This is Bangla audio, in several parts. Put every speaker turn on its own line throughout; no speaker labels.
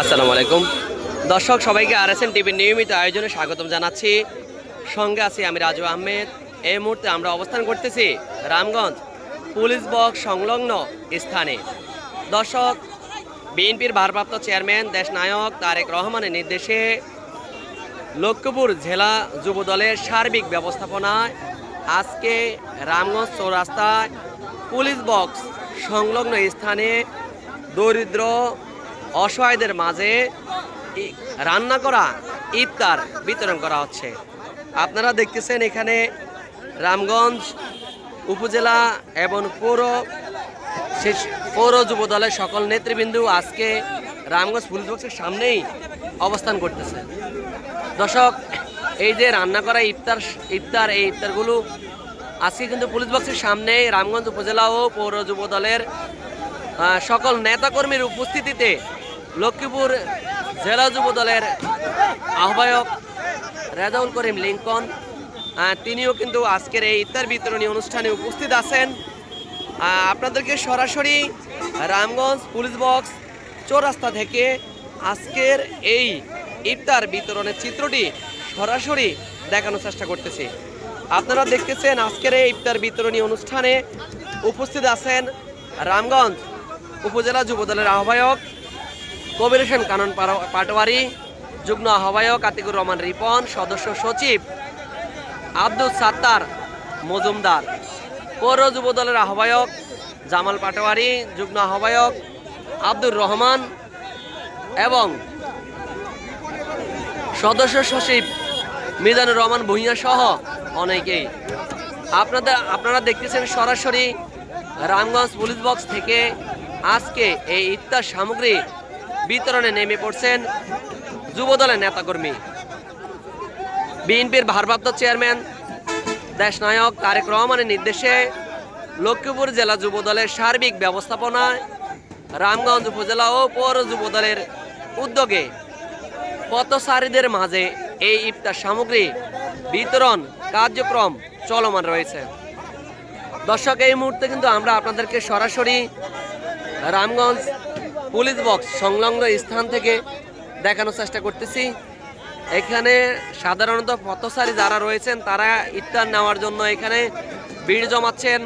আসসালামু আলাইকুম। দর্শক, সবাইকে আর এস এন টিভির নিয়মিত আয়োজনে স্বাগতম জানাচ্ছি। সঙ্গে আছি আমি রাজু আহমেদ। এই মুহূর্তে আমরা অবস্থান করতেছি রামগঞ্জ পুলিশ বক্স সংলগ্ন স্থানে। দর্শক, বিএনপির ভারপ্রাপ্ত চেয়ারম্যান দেশনায়ক তারেক রহমানের নির্দেশে লক্ষ্মীপুর জেলা যুব দলের সার্বিক ব্যবস্থাপনায় আজকে রামগঞ্জ চৌরাস্তায় পুলিশ বক্স সংলগ্ন স্থানে দরিদ্র অসহায়দের মাঝে রান্না করা, ইফতার বিতরণ করা হচ্ছে। আপনারা দেখতেছেন এখানে রামগঞ্জ উপজেলা এবং পৌর, শেষ পৌর যুব দলের সকল নেতৃবৃন্দ আজকে রামগঞ্জ পুলিশ বক্সের সামনেই অবস্থান করতেছে। দর্শক, এই যে রান্না করা ইফতার ইফতার, এই ইফতারগুলো আজকে কিন্তু পুলিশ বক্সের সামনে রামগঞ্জ উপজেলা ও পৌর যুব দলের সকল নেতাকর্মীর উপস্থিতিতে লক্ষ্মীপুর জেলা যুব দলের আহ্বায়ক রেজাউল করিম লিঙ্কন। তিনিও কিন্তু আজকের এই ইফতার বিতরণী অনুষ্ঠানে উপস্থিত আছেন। আপনাদেরকে সরাসরি রামগঞ্জ পুলিশ বক্স চৌরাস্তা থেকে আজকের এই ইফতার বিতরণের চিত্রটি সরাসরি দেখানোর চেষ্টা করতেছি। আপনারা দেখতেছেন আজকের এই ইফতার বিতরণী অনুষ্ঠানে উপস্থিত আছেন রামগঞ্জ উপজেলা যুবদলের আহ্বায়ক কবির হোসেন কানন পাটোয়ারি, যুগ্ম আহ্বায়ক আতিকুর রহমান রিপন, সদস্য সচিব আব্দুল সাত্তার মজুমদার। পৌর যুব দলের আহ্বায়ক জামাল পাটোয়ারি, যুগ্ম আহ্বায়ক আব্দুর রহমান এবং সদস্য সচিব মিজানুর রহমান ভূঁইয়া সহ অনেকেই। আপনাদের আপনারা দেখতেছেন সরাসরি রামগঞ্জ পুলিশ বক্স থেকে আজকে এই ইফতার সামগ্রী বিতরণে নেমে পড়ছেন যুবদলের নেতাকর্মী। বিএনপির ভারপ্রাপ্ত চেয়ারম্যান, দেশনায়ক তারেক রহমানের নির্দেশে লক্ষ্মীপুর জেলা যুবদলের সার্বিক ব্যবস্থাপনায় রামগঞ্জ উপজেলা ও পৌর যুব দলের উদ্যোগে পথচারীদের মাঝে এই ইফতার সামগ্রী বিতরণ কার্যক্রম চলমান রয়েছে। দর্শক, এই মুহূর্তে কিন্তু আমরা আপনাদেরকে সরাসরি রামগঞ্জ পুলিশ বক্স সংলগ্ন স্থান থেকে দেখানোর চেষ্টা করতেছি। এখানে সাধারণত পথচারী যারা রয়েছেন, তারা ইফতার নেওয়ার জন্য এখানে ভিড় জমাচ্ছেন।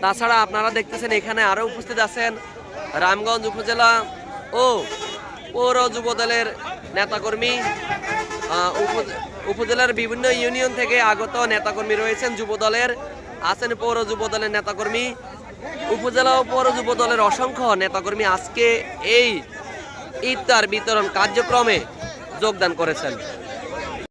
তাছাড়া আপনারা দেখতেছেন এখানে আরও উপস্থিত আছেন রামগঞ্জ উপজেলা ও পৌর যুব দলের নেতাকর্মী উপ- উপজেলার বিভিন্ন ইউনিয়ন থেকে আগত নেতাকর্মী রয়েছেন যুব দলের আছেন পৌর যুব দলের নেতাকর্মী। উপজেলা পৌর যুব দলের অসংখ্য নেতাকর্মী আজকে এই ইফতার বিতরণ কার্যক্রমে যোগদান করেছেন।